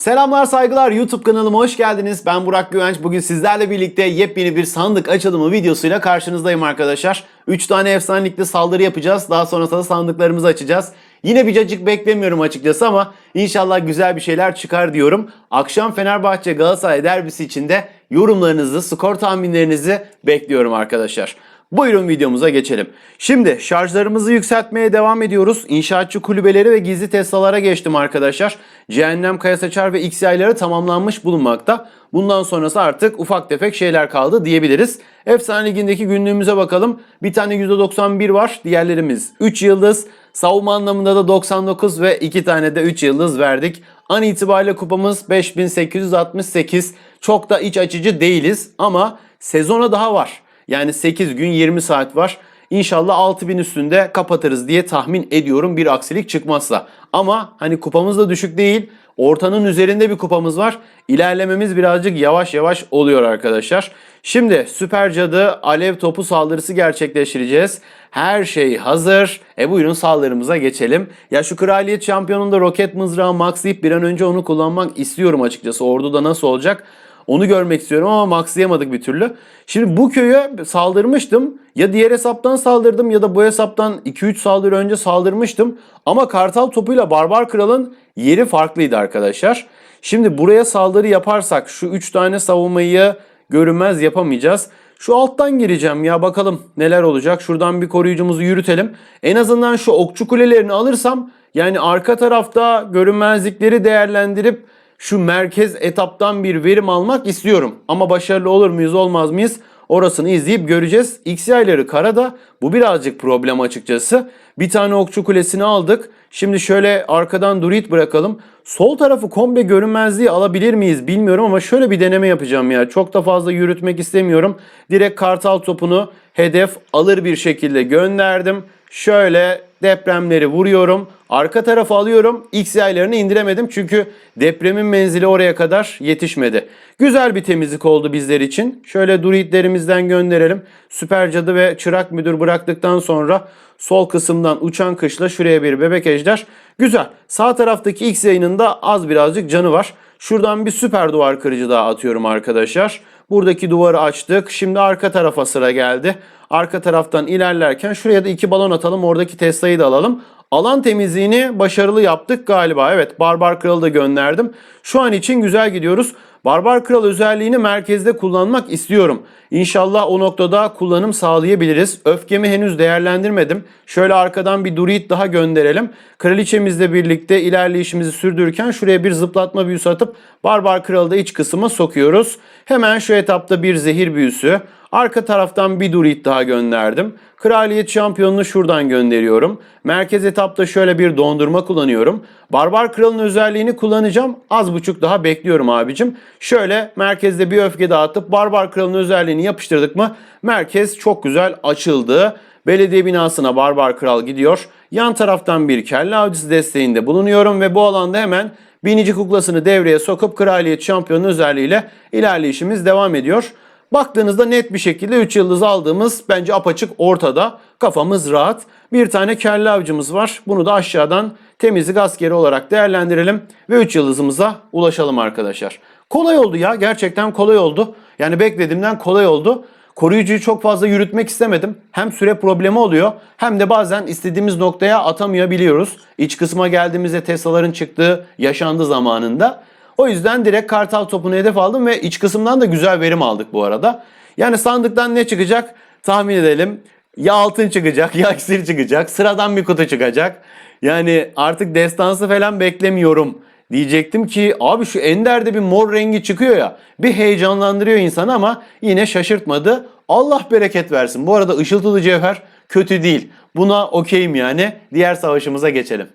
Selamlar saygılar YouTube kanalıma hoş geldiniz. Ben Burak Güvenç. Bugün sizlerle birlikte yepyeni bir sandık açılımı videosuyla karşınızdayım arkadaşlar. 3 tane efsanelikli saldırı yapacağız. Daha sonrasında sandıklarımızı açacağız. Yine bir cacık beklemiyorum açıkçası ama inşallah güzel bir şeyler çıkar diyorum. Akşam Fenerbahçe Galatasaray derbisi için de yorumlarınızı, skor tahminlerinizi bekliyorum arkadaşlar. Buyurun videomuza geçelim. Şimdi şarjlarımızı yükseltmeye devam ediyoruz. İnşaatçı kulübeleri ve gizli Tesla'lara geçtim arkadaşlar. Cehennem Kaya ve X tamamlanmış bulunmakta. Bundan sonrası artık ufak tefek şeyler kaldı diyebiliriz. Efsane Ligi'ndeki günlüğümüze bakalım. Bir tane %91 var. Diğerlerimiz 3 yıldız. Savunma anlamında da 99 ve 2 tane de 3 yıldız verdik. An itibariyle kupamız 5868. Çok da iç açıcı değiliz ama sezona daha var. Yani 8 gün 20 saat var. İnşallah 6000 üstünde kapatırız diye tahmin ediyorum bir aksilik çıkmazsa. Ama hani kupamız da düşük değil. Ortanın üzerinde bir kupamız var. İlerlememiz birazcık yavaş yavaş oluyor arkadaşlar. Şimdi Süper Cadı Alev Topu saldırısı gerçekleştireceğiz. Her şey hazır. E buyurun saldırımıza geçelim. Ya şu Kraliyet Şampiyonu'nda roket mızrağı maxlayıp bir an önce onu kullanmak istiyorum açıkçası. Orduda nasıl olacak? Onu görmek istiyorum ama maxlayamadık bir türlü. Şimdi bu köye saldırmıştım. Ya diğer hesaptan saldırdım ya da bu hesaptan 2-3 saldırı önce saldırmıştım. Ama Kartal topuyla Barbar Kral'ın yeri farklıydı arkadaşlar. Şimdi buraya saldırı yaparsak şu 3 tane savunmayı görünmez yapamayacağız. Şu alttan gireceğim ya bakalım neler olacak. Şuradan bir koruyucumuzu yürütelim. En azından şu okçu kulelerini alırsam yani arka tarafta görünmezlikleri değerlendirip şu merkez etaptan bir verim almak istiyorum. Ama başarılı olur muyuz olmaz mıyız? Orasını izleyip göreceğiz. X yayları karada. Bu birazcık problem açıkçası. Bir tane okçu kulesini aldık. Şimdi şöyle arkadan druid bırakalım. Sol tarafı kombe görünmezliği alabilir miyiz bilmiyorum ama şöyle bir deneme yapacağım ya. Çok da fazla yürütmek istemiyorum. Direkt kartal topunu hedef alır bir şekilde gönderdim. Şöyle depremleri vuruyorum. Arka tarafa alıyorum. X yaylarını indiremedim çünkü depremin menzili oraya kadar yetişmedi. Güzel bir temizlik oldu bizler için. Şöyle druidlerimizden gönderelim. Süper cadı ve çırak müdür bıraktıktan sonra sol kısımdan uçan kışla şuraya bir bebek ejder. Güzel. Sağ taraftaki X yayının da az birazcık canı var. Şuradan bir süper duvar kırıcı daha atıyorum arkadaşlar. Buradaki duvarı açtık. Şimdi arka tarafa sıra geldi. Arka taraftan ilerlerken şuraya da iki balon atalım. Oradaki Tesla'yı da alalım. Alan temizliğini başarılı yaptık galiba. Evet Barbar Kral'ı da gönderdim. Şu an için güzel gidiyoruz. Barbar Kral özelliğini merkezde kullanmak istiyorum. İnşallah o noktada kullanım sağlayabiliriz. Öfkemi henüz değerlendirmedim. Şöyle arkadan bir Druid daha gönderelim. Kraliçemizle birlikte ilerleyişimizi sürdürürken şuraya bir zıplatma büyüsü atıp Barbar Kral'ı da iç kısma sokuyoruz. Hemen şu etapta bir zehir büyüsü. Arka taraftan bir Druid daha gönderdim. Kraliyet şampiyonunu şuradan gönderiyorum. Merkez etapta şöyle bir dondurma kullanıyorum. Barbar Kral'ın özelliğini kullanacağım. Az buçuk daha bekliyorum abicim. Şöyle merkezde bir öfke dağıtıp Barbar Kral'ın özelliğini yapıştırdık mı merkez çok güzel açıldı. Belediye binasına Barbar Kral gidiyor. Yan taraftan bir kelle avcısı desteğinde bulunuyorum ve bu alanda hemen binici kuklasını devreye sokup kraliyet şampiyonu özelliğiyle ilerleyişimiz devam ediyor. Baktığınızda net bir şekilde 3 yıldız aldığımız bence apaçık ortada. Kafamız rahat. Bir tane kelle avcımız var. Bunu da aşağıdan temizlik askeri olarak değerlendirelim ve 3 yıldızımıza ulaşalım arkadaşlar. Kolay oldu ya. Gerçekten kolay oldu. Yani beklediğimden kolay oldu. Koruyucuyu çok fazla yürütmek istemedim. Hem süre problemi oluyor hem de bazen istediğimiz noktaya atamayabiliyoruz. İç kısma geldiğimizde Tesla'ların çıktığı yaşandı zamanında. O yüzden direkt kartal topunu hedef aldım ve iç kısımdan da güzel verim aldık bu arada. Yani sandıktan ne çıkacak tahmin edelim. Ya altın çıkacak ya iksir çıkacak. Sıradan bir kutu çıkacak. Yani artık destansı falan beklemiyorum. Diyecektim ki abi şu Ender'de bir mor rengi çıkıyor ya. Bir heyecanlandırıyor insanı ama yine şaşırtmadı. Allah bereket versin. Bu arada ışıltılı cevher kötü değil. Buna okeyim yani. Diğer savaşımıza geçelim.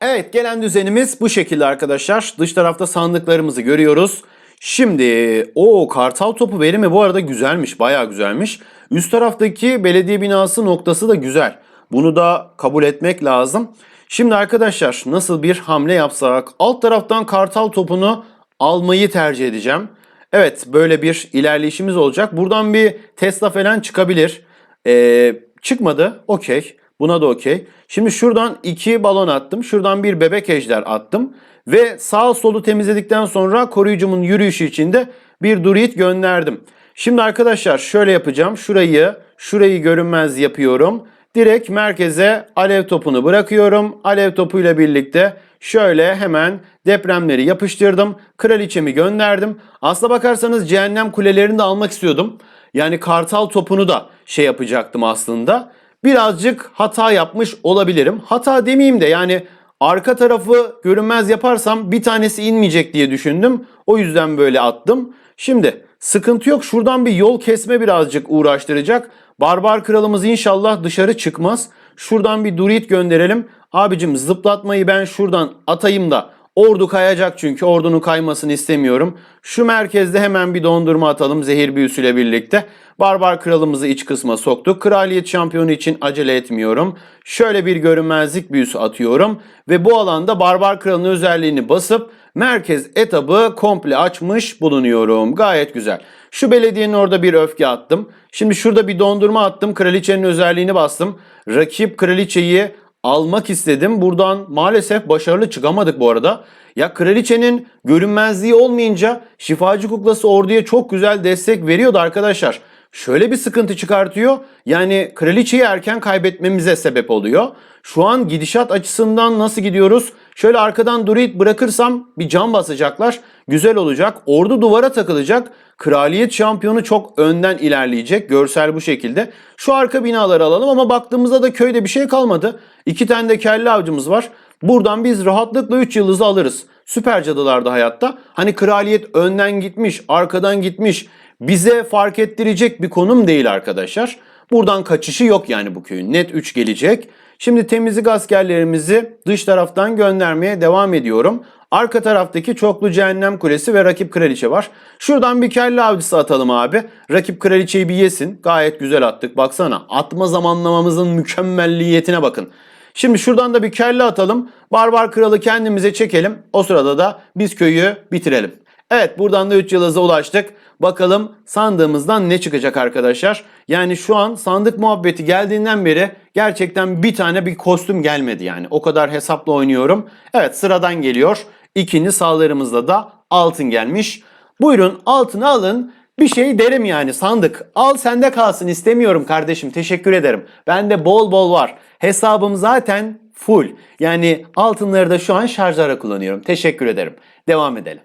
Evet gelen düzenimiz bu şekilde arkadaşlar. Dış tarafta sandıklarımızı görüyoruz. Şimdi o kartal topu verimi bu arada güzelmiş. Bayağı güzelmiş. Üst taraftaki belediye binası noktası da güzel. Bunu da kabul etmek lazım. Şimdi arkadaşlar nasıl bir hamle yapsak? Alt taraftan kartal topunu almayı tercih edeceğim. Evet böyle bir ilerleyişimiz olacak. Buradan bir Tesla falan çıkabilir. Ee, çıkmadı. Okey. Buna da okey. Şimdi şuradan iki balon attım. Şuradan bir bebek ejder attım. Ve sağ solu temizledikten sonra koruyucumun yürüyüşü için de bir druid gönderdim. Şimdi arkadaşlar şöyle yapacağım. Şurayı, şurayı görünmez yapıyorum. Direkt merkeze alev topunu bırakıyorum. Alev topuyla birlikte şöyle hemen depremleri yapıştırdım. Kraliçemi gönderdim. Aslına bakarsanız cehennem kulelerini de almak istiyordum. Yani kartal topunu da şey yapacaktım aslında. Birazcık hata yapmış olabilirim. Hata demeyeyim de yani arka tarafı görünmez yaparsam bir tanesi inmeyecek diye düşündüm. O yüzden böyle attım. Şimdi sıkıntı yok. Şuradan bir yol kesme birazcık uğraştıracak. Barbar kralımız inşallah dışarı çıkmaz. Şuradan bir durit gönderelim. Abicim zıplatmayı ben şuradan atayım da ordu kayacak çünkü ordunun kaymasını istemiyorum. Şu merkezde hemen bir dondurma atalım zehir büyüsüyle birlikte. Barbar kralımızı iç kısma soktuk. Kraliyet şampiyonu için acele etmiyorum. Şöyle bir görünmezlik büyüsü atıyorum. Ve bu alanda barbar kralın özelliğini basıp merkez etabı komple açmış bulunuyorum. Gayet güzel. Şu belediyenin orada bir öfke attım. Şimdi şurada bir dondurma attım. Kraliçenin özelliğini bastım. Rakip kraliçeyi almak istedim. Buradan maalesef başarılı çıkamadık bu arada. Ya kraliçenin görünmezliği olmayınca şifacı kuklası orduya çok güzel destek veriyordu arkadaşlar. Şöyle bir sıkıntı çıkartıyor. Yani kraliçeyi erken kaybetmemize sebep oluyor. Şu an gidişat açısından nasıl gidiyoruz? Şöyle arkadan druid bırakırsam bir can basacaklar. Güzel olacak. Ordu duvara takılacak. Kraliyet şampiyonu çok önden ilerleyecek. Görsel bu şekilde. Şu arka binaları alalım ama baktığımızda da köyde bir şey kalmadı. İki tane de kelle avcımız var. Buradan biz rahatlıkla 3 yıldızı alırız. Süper cadılar da hayatta. Hani kraliyet önden gitmiş, arkadan gitmiş. Bize fark ettirecek bir konum değil arkadaşlar. Buradan kaçışı yok yani bu köyün. Net 3 gelecek. Şimdi temizlik askerlerimizi dış taraftan göndermeye devam ediyorum. Arka taraftaki çoklu cehennem kulesi ve rakip kraliçe var. Şuradan bir kelle avcısı atalım abi. Rakip kraliçeyi bir yesin. Gayet güzel attık. Baksana atma zamanlamamızın mükemmelliyetine bakın. Şimdi şuradan da bir kelle atalım. Barbar kralı kendimize çekelim. O sırada da biz köyü bitirelim. Evet buradan da 3 yıldıza ulaştık. Bakalım sandığımızdan ne çıkacak arkadaşlar. Yani şu an sandık muhabbeti geldiğinden beri gerçekten bir tane bir kostüm gelmedi yani. O kadar hesapla oynuyorum. Evet sıradan geliyor. İkinci saldırımızda da altın gelmiş. Buyurun altını alın. Bir şey derim yani sandık. Al sende kalsın istemiyorum kardeşim teşekkür ederim. Bende bol bol var. Hesabım zaten full. Yani altınları da şu an şarjlara kullanıyorum. Teşekkür ederim. Devam edelim.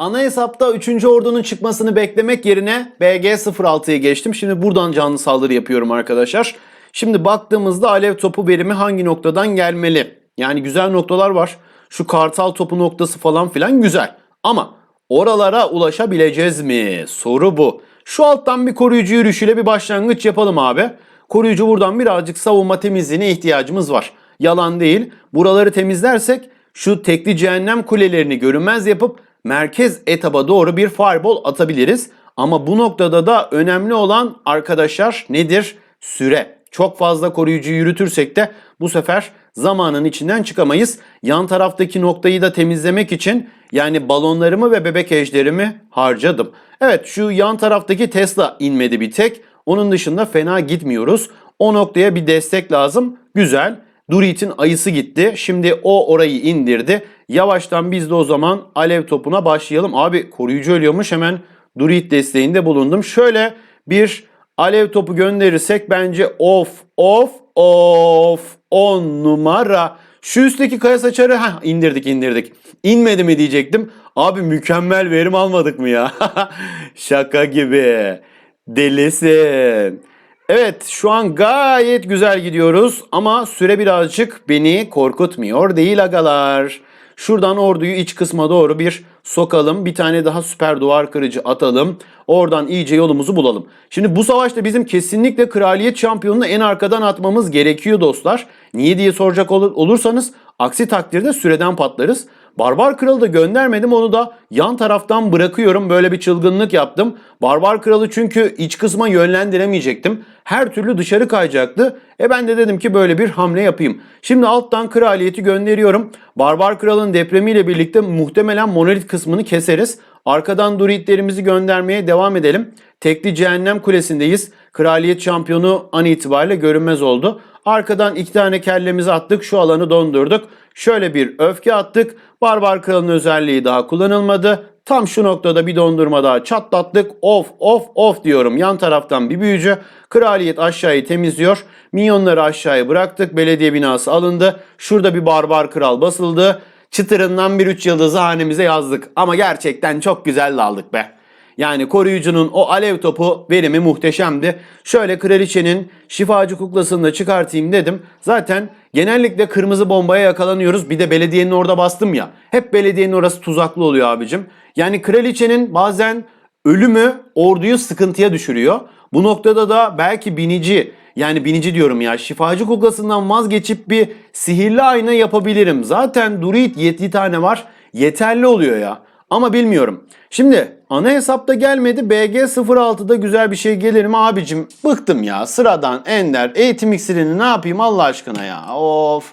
Ana hesapta 3. ordunun çıkmasını beklemek yerine BG06'ya geçtim. Şimdi buradan canlı saldırı yapıyorum arkadaşlar. Şimdi baktığımızda alev topu verimi hangi noktadan gelmeli? Yani güzel noktalar var. Şu kartal topu noktası falan filan güzel. Ama oralara ulaşabileceğiz mi? Soru bu. Şu alttan bir koruyucu yürüyüşüyle bir başlangıç yapalım abi. Koruyucu buradan birazcık savunma temizliğine ihtiyacımız var. Yalan değil. Buraları temizlersek şu tekli cehennem kulelerini görünmez yapıp merkez etaba doğru bir fireball atabiliriz. Ama bu noktada da önemli olan arkadaşlar nedir? Süre. Çok fazla koruyucu yürütürsek de bu sefer zamanın içinden çıkamayız. Yan taraftaki noktayı da temizlemek için yani balonlarımı ve bebek ejderimi harcadım. Evet şu yan taraftaki Tesla inmedi bir tek. Onun dışında fena gitmiyoruz. O noktaya bir destek lazım. Güzel. Durit'in ayısı gitti. Şimdi o orayı indirdi. Yavaştan biz de o zaman alev topuna başlayalım. Abi koruyucu ölüyormuş hemen Durit desteğinde bulundum. Şöyle bir alev topu gönderirsek bence of of of 10 numara. Şu üstteki kaya saçarı ha indirdik indirdik. İnmedi mi diyecektim. Abi mükemmel verim almadık mı ya? Şaka gibi. Delisin. Evet şu an gayet güzel gidiyoruz ama süre birazcık beni korkutmuyor değil agalar. Şuradan orduyu iç kısma doğru bir sokalım. Bir tane daha süper duvar kırıcı atalım. Oradan iyice yolumuzu bulalım. Şimdi bu savaşta bizim kesinlikle kraliyet şampiyonunu en arkadan atmamız gerekiyor dostlar. Niye diye soracak olur, olursanız aksi takdirde süreden patlarız. Barbar Kralı da göndermedim onu da yan taraftan bırakıyorum. Böyle bir çılgınlık yaptım. Barbar Kralı çünkü iç kısma yönlendiremeyecektim. Her türlü dışarı kayacaktı. E ben de dedim ki böyle bir hamle yapayım. Şimdi alttan kraliyeti gönderiyorum. Barbar Kral'ın depremiyle birlikte muhtemelen monolit kısmını keseriz. Arkadan druidlerimizi göndermeye devam edelim. Tekli cehennem kulesindeyiz. Kraliyet şampiyonu an itibariyle görünmez oldu. Arkadan iki tane kellemizi attık. Şu alanı dondurduk. Şöyle bir öfke attık. Barbar kralın özelliği daha kullanılmadı. Tam şu noktada bir dondurma daha çatlattık. Of of of diyorum. Yan taraftan bir büyücü. Kraliyet aşağıyı temizliyor. Minyonları aşağıya bıraktık. Belediye binası alındı. Şurada bir barbar kral basıldı. Çıtırından bir üç yıldızı hanemize yazdık. Ama gerçekten çok güzel aldık be. Yani koruyucunun o alev topu verimi muhteşemdi. Şöyle kraliçenin şifacı kuklasını da çıkartayım dedim. Zaten genellikle kırmızı bombaya yakalanıyoruz. Bir de belediyenin orada bastım ya. Hep belediyenin orası tuzaklı oluyor abicim. Yani kraliçenin bazen ölümü orduyu sıkıntıya düşürüyor. Bu noktada da belki binici yani binici diyorum ya şifacı kuklasından vazgeçip bir sihirli ayna yapabilirim. Zaten Druid 7 tane var yeterli oluyor ya. Ama bilmiyorum. Şimdi ana hesapta gelmedi. BG06'da güzel bir şey gelir mi abicim? Bıktım ya. Sıradan Ender eğitim iksirini ne yapayım Allah aşkına ya. Of.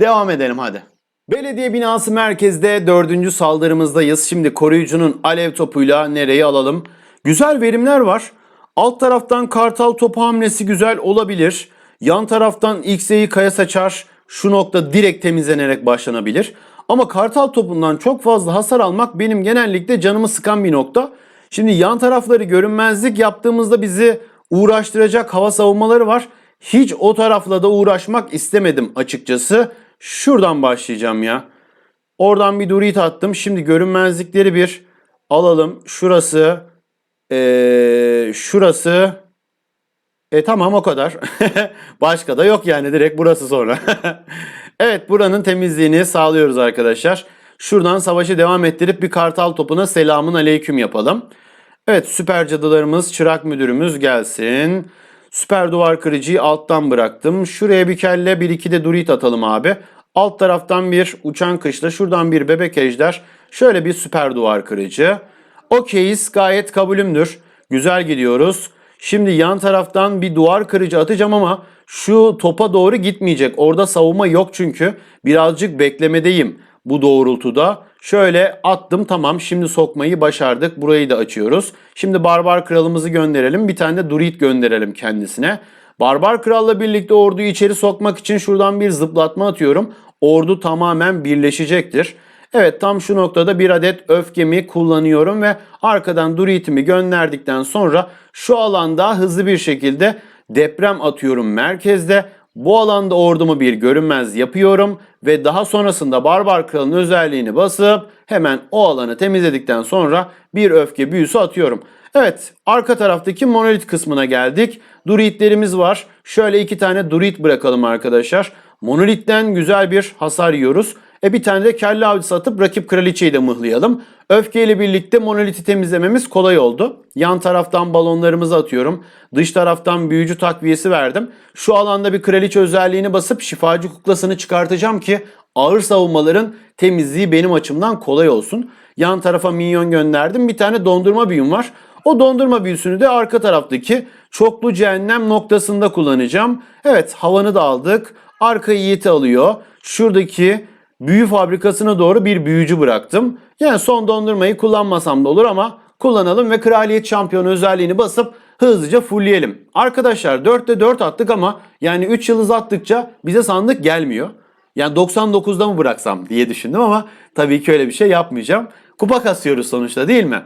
Devam edelim hadi. Belediye binası merkezde dördüncü saldırımızdayız. Şimdi koruyucunun alev topuyla nereyi alalım? Güzel verimler var. Alt taraftan kartal topu hamlesi güzel olabilir. Yan taraftan X'e'yi kaya saçar. Şu nokta direkt temizlenerek başlanabilir. Ama kartal topundan çok fazla hasar almak benim genellikle canımı sıkan bir nokta. Şimdi yan tarafları görünmezlik yaptığımızda bizi uğraştıracak hava savunmaları var. Hiç o tarafla da uğraşmak istemedim açıkçası. Şuradan başlayacağım ya. Oradan bir durit attım. Şimdi görünmezlikleri bir alalım. Şurası, ee, şurası. E tamam o kadar. Başka da yok yani direkt burası sonra. evet buranın temizliğini sağlıyoruz arkadaşlar. Şuradan savaşı devam ettirip bir kartal topuna selamun aleyküm yapalım. Evet süper cadılarımız, çırak müdürümüz gelsin. Süper duvar kırıcıyı alttan bıraktım. Şuraya bir kelle bir iki de durit atalım abi. Alt taraftan bir uçan kışla şuradan bir bebek ejder. Şöyle bir süper duvar kırıcı. Okeyiz gayet kabulümdür. Güzel gidiyoruz. Şimdi yan taraftan bir duvar kırıcı atacağım ama şu topa doğru gitmeyecek. Orada savunma yok çünkü. Birazcık beklemedeyim bu doğrultuda. Şöyle attım tamam şimdi sokmayı başardık. Burayı da açıyoruz. Şimdi Barbar Kralımızı gönderelim. Bir tane de Durit gönderelim kendisine. Barbar Kral'la birlikte orduyu içeri sokmak için şuradan bir zıplatma atıyorum. Ordu tamamen birleşecektir. Evet tam şu noktada bir adet öfkemi kullanıyorum ve arkadan Durit'imi gönderdikten sonra şu alanda hızlı bir şekilde deprem atıyorum merkezde. Bu alanda ordumu bir görünmez yapıyorum ve daha sonrasında Barbar Kral'ın özelliğini basıp hemen o alanı temizledikten sonra bir öfke büyüsü atıyorum. Evet arka taraftaki monolit kısmına geldik. Duritlerimiz var. Şöyle iki tane durit bırakalım arkadaşlar. Monolitten güzel bir hasar yiyoruz. E bir tane de kelle avcısı atıp rakip kraliçeyi de mıhlayalım. Öfkeyle birlikte monoliti temizlememiz kolay oldu. Yan taraftan balonlarımızı atıyorum. Dış taraftan büyücü takviyesi verdim. Şu alanda bir kraliçe özelliğini basıp şifacı kuklasını çıkartacağım ki ağır savunmaların temizliği benim açımdan kolay olsun. Yan tarafa minyon gönderdim. Bir tane dondurma büyüm var. O dondurma büyüsünü de arka taraftaki çoklu cehennem noktasında kullanacağım. Evet havanı da aldık. Arka yiğiti alıyor. Şuradaki büyü fabrikasına doğru bir büyücü bıraktım. Yani son dondurmayı kullanmasam da olur ama kullanalım ve kraliyet şampiyonu özelliğini basıp hızlıca fullleyelim. Arkadaşlar 4'te 4 attık ama yani 3 yıldız attıkça bize sandık gelmiyor. Yani 99'da mı bıraksam diye düşündüm ama tabii ki öyle bir şey yapmayacağım. Kupa kasıyoruz sonuçta değil mi?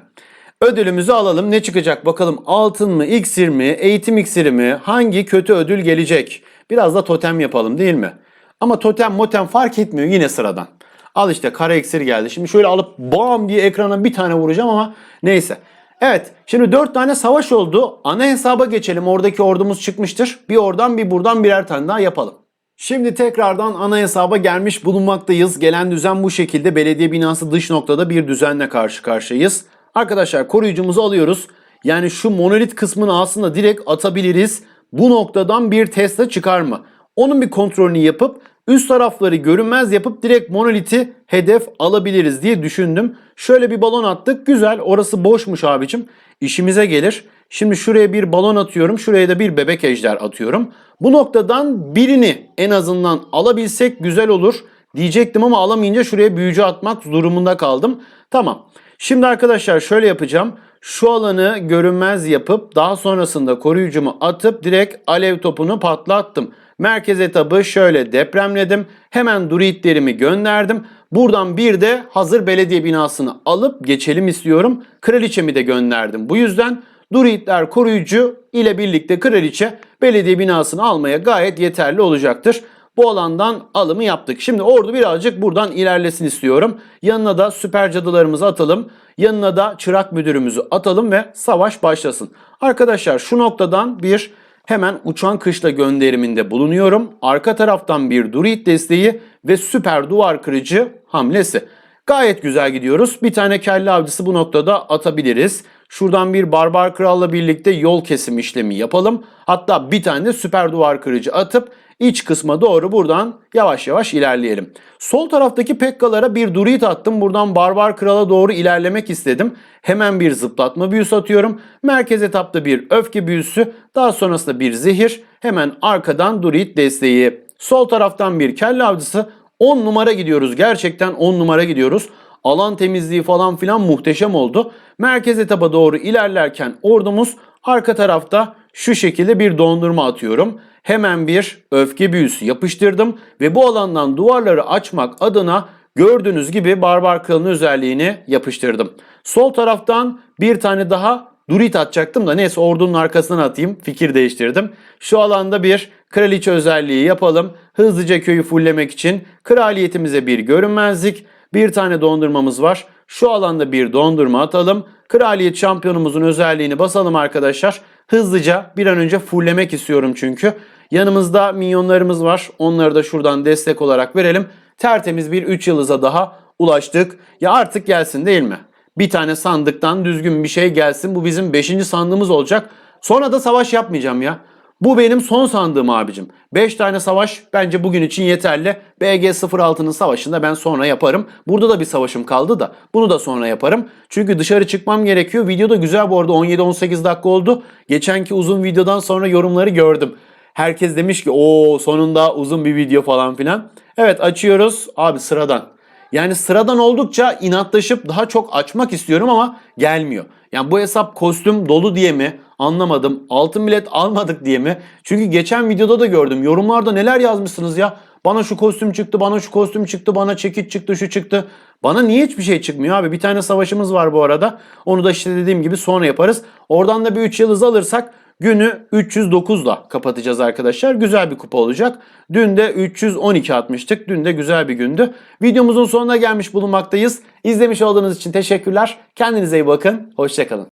Ödülümüzü alalım. Ne çıkacak bakalım altın mı, iksir mi, eğitim iksiri mi, hangi kötü ödül gelecek? Biraz da totem yapalım değil mi? Ama totem motem fark etmiyor yine sıradan. Al işte kara iksir geldi. Şimdi şöyle alıp bam diye ekrana bir tane vuracağım ama neyse. Evet şimdi 4 tane savaş oldu. Ana hesaba geçelim. Oradaki ordumuz çıkmıştır. Bir oradan bir buradan birer tane daha yapalım. Şimdi tekrardan ana hesaba gelmiş bulunmaktayız. Gelen düzen bu şekilde. Belediye binası dış noktada bir düzenle karşı karşıyayız. Arkadaşlar koruyucumuzu alıyoruz. Yani şu monolit kısmını aslında direkt atabiliriz. Bu noktadan bir Tesla çıkar mı? Onun bir kontrolünü yapıp üst tarafları görünmez yapıp direkt monoliti hedef alabiliriz diye düşündüm. Şöyle bir balon attık. Güzel. Orası boşmuş abicim. İşimize gelir. Şimdi şuraya bir balon atıyorum. Şuraya da bir bebek ejder atıyorum. Bu noktadan birini en azından alabilsek güzel olur diyecektim ama alamayınca şuraya büyücü atmak durumunda kaldım. Tamam. Şimdi arkadaşlar şöyle yapacağım. Şu alanı görünmez yapıp daha sonrasında koruyucumu atıp direkt alev topunu patlattım. Merkez etabı şöyle depremledim. Hemen druidlerimi gönderdim. Buradan bir de hazır belediye binasını alıp geçelim istiyorum. Kraliçemi de gönderdim. Bu yüzden druidler koruyucu ile birlikte kraliçe belediye binasını almaya gayet yeterli olacaktır. Bu alandan alımı yaptık. Şimdi ordu birazcık buradan ilerlesin istiyorum. Yanına da süper cadılarımızı atalım. Yanına da çırak müdürümüzü atalım ve savaş başlasın. Arkadaşlar şu noktadan bir hemen uçan kışla gönderiminde bulunuyorum. Arka taraftan bir druid desteği ve süper duvar kırıcı hamlesi. Gayet güzel gidiyoruz. Bir tane kelle avcısı bu noktada atabiliriz. Şuradan bir barbar kralla birlikte yol kesim işlemi yapalım. Hatta bir tane de süper duvar kırıcı atıp iç kısma doğru buradan yavaş yavaş ilerleyelim. Sol taraftaki Pekkalara bir druid attım. Buradan barbar krala doğru ilerlemek istedim. Hemen bir zıplatma büyüsü atıyorum. Merkez etapta bir öfke büyüsü. Daha sonrasında bir zehir. Hemen arkadan druid desteği. Sol taraftan bir kelle avcısı. 10 numara gidiyoruz. Gerçekten 10 numara gidiyoruz. Alan temizliği falan filan muhteşem oldu. Merkez etaba doğru ilerlerken ordumuz arka tarafta şu şekilde bir dondurma atıyorum. Hemen bir öfke büyüsü yapıştırdım ve bu alandan duvarları açmak adına gördüğünüz gibi barbar kralın özelliğini yapıştırdım. Sol taraftan bir tane daha Durit atacaktım da neyse ordunun arkasından atayım. Fikir değiştirdim. Şu alanda bir kraliçe özelliği yapalım. Hızlıca köyü fulllemek için kraliyetimize bir görünmezlik. Bir tane dondurmamız var. Şu alanda bir dondurma atalım. Kraliyet şampiyonumuzun özelliğini basalım arkadaşlar. Hızlıca bir an önce fulllemek istiyorum çünkü. Yanımızda minyonlarımız var. Onları da şuradan destek olarak verelim. Tertemiz bir 3 yıldıza daha ulaştık. Ya artık gelsin değil mi? Bir tane sandıktan düzgün bir şey gelsin. Bu bizim 5. sandığımız olacak. Sonra da savaş yapmayacağım ya. Bu benim son sandığım abicim. 5 tane savaş bence bugün için yeterli. BG06'nın savaşında ben sonra yaparım. Burada da bir savaşım kaldı da bunu da sonra yaparım. Çünkü dışarı çıkmam gerekiyor. Video da güzel bu arada 17-18 dakika oldu. Geçenki uzun videodan sonra yorumları gördüm. Herkes demiş ki o sonunda uzun bir video falan filan. Evet açıyoruz. Abi sıradan. Yani sıradan oldukça inatlaşıp daha çok açmak istiyorum ama gelmiyor. Yani bu hesap kostüm dolu diye mi? Anlamadım. Altın bilet almadık diye mi? Çünkü geçen videoda da gördüm. Yorumlarda neler yazmışsınız ya? Bana şu kostüm çıktı, bana şu kostüm çıktı, bana çekiç çıktı, şu çıktı. Bana niye hiçbir şey çıkmıyor abi? Bir tane savaşımız var bu arada. Onu da işte dediğim gibi sonra yaparız. Oradan da bir 3 yıldız alırsak Günü 309'la kapatacağız arkadaşlar. Güzel bir kupa olacak. Dün de 312 atmıştık. Dün de güzel bir gündü. Videomuzun sonuna gelmiş bulunmaktayız. İzlemiş olduğunuz için teşekkürler. Kendinize iyi bakın. Hoşçakalın.